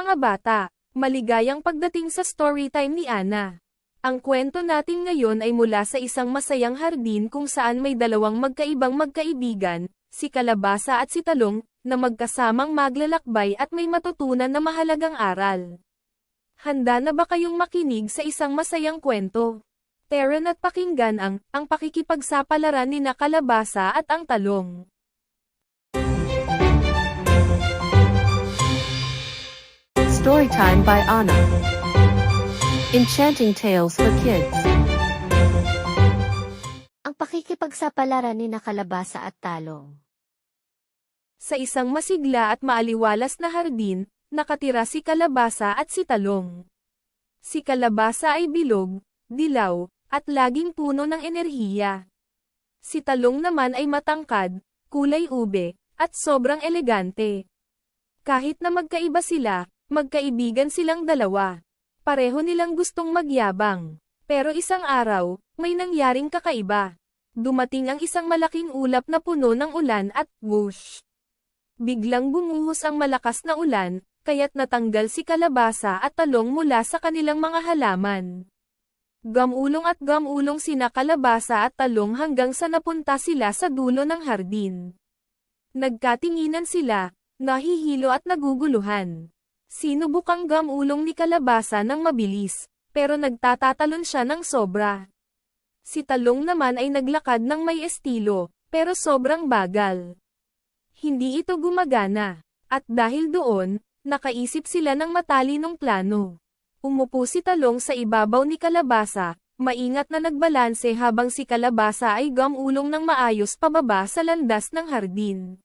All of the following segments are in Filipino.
Mga bata, maligayang pagdating sa storytime ni Ana. Ang kwento natin ngayon ay mula sa isang masayang hardin kung saan may dalawang magkaibang magkaibigan, si Kalabasa at si Talong, na magkasamang maglalakbay at may matutunan na mahalagang aral. Handa na ba kayong makinig sa isang masayang kwento? Tara at pakinggan ang, ang pakikipagsapalaran ni na Kalabasa at ang Talong. Storytime by Anna. Enchanting Tales for Kids. Ang pakikipagsapalaran ni Nakalabasa at Talong. Sa isang masigla at maaliwalas na hardin, nakatira si Kalabasa at si Talong. Si Kalabasa ay bilog, dilaw, at laging puno ng enerhiya. Si Talong naman ay matangkad, kulay ube, at sobrang elegante. Kahit na magkaiba sila, magkaibigan silang dalawa. Pareho nilang gustong magyabang. Pero isang araw, may nangyaring kakaiba. Dumating ang isang malaking ulap na puno ng ulan at whoosh. Biglang bumuhos ang malakas na ulan, kaya't natanggal si kalabasa at talong mula sa kanilang mga halaman. Gamulong at gamulong sina kalabasa at talong hanggang sa napunta sila sa dulo ng hardin. Nagkatinginan sila, nahihilo at naguguluhan. Sinubukang gamulong ni kalabasa ng mabilis, pero nagtatatalon siya ng sobra. Si talong naman ay naglakad ng may estilo, pero sobrang bagal. Hindi ito gumagana. At dahil doon, nakaisip sila ng matalinong plano. Umupo si Talong sa ibabaw ni Kalabasa, maingat na nagbalanse habang si Kalabasa ay gamulong ng maayos pababa sa landas ng hardin.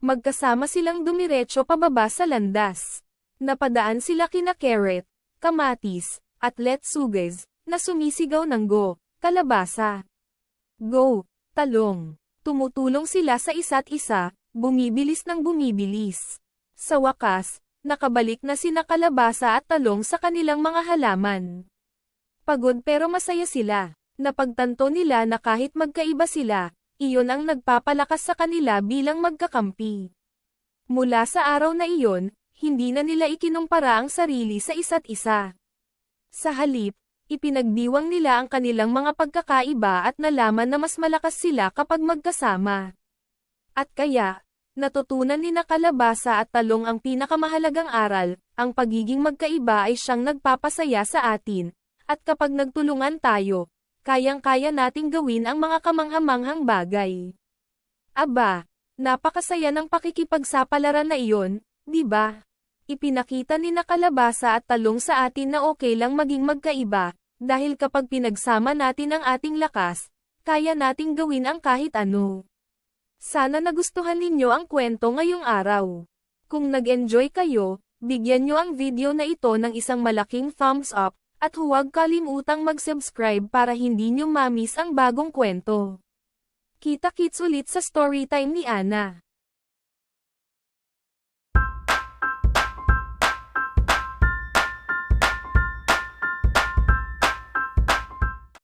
Magkasama silang dumiretso pababa sa landas. Napadaan sila kina Carrot, Kamatis, at Letsuges, na sumisigaw ng Go, Kalabasa. Go, Talong. Tumutulong sila sa isa't isa, bumibilis ng bumibilis. Sa wakas, nakabalik na sina Kalabasa at Talong sa kanilang mga halaman. Pagod pero masaya sila. Napagtanto nila na kahit magkaiba sila, iyon ang nagpapalakas sa kanila bilang magkakampi. Mula sa araw na iyon, hindi na nila ikinumpara ang sarili sa isa't isa. Sa halip, ipinagdiwang nila ang kanilang mga pagkakaiba at nalaman na mas malakas sila kapag magkasama. At kaya, natutunan ni Nakalabasa at Talong ang pinakamahalagang aral, ang pagiging magkaiba ay siyang nagpapasaya sa atin, at kapag nagtulungan tayo, kayang-kaya nating gawin ang mga kamanghamanghang bagay. Aba, napakasaya ng pakikipagsapalaran na iyon, di ba? Ipinakita ni Nakalabasa at Talong sa atin na okay lang maging magkaiba, dahil kapag pinagsama natin ang ating lakas, kaya nating gawin ang kahit ano. Sana nagustuhan ninyo ang kwento ngayong araw. Kung nag-enjoy kayo, bigyan nyo ang video na ito ng isang malaking thumbs up, at huwag kalimutang mag-subscribe para hindi nyo mamiss ang bagong kwento. Kita-kits ulit sa storytime ni Ana.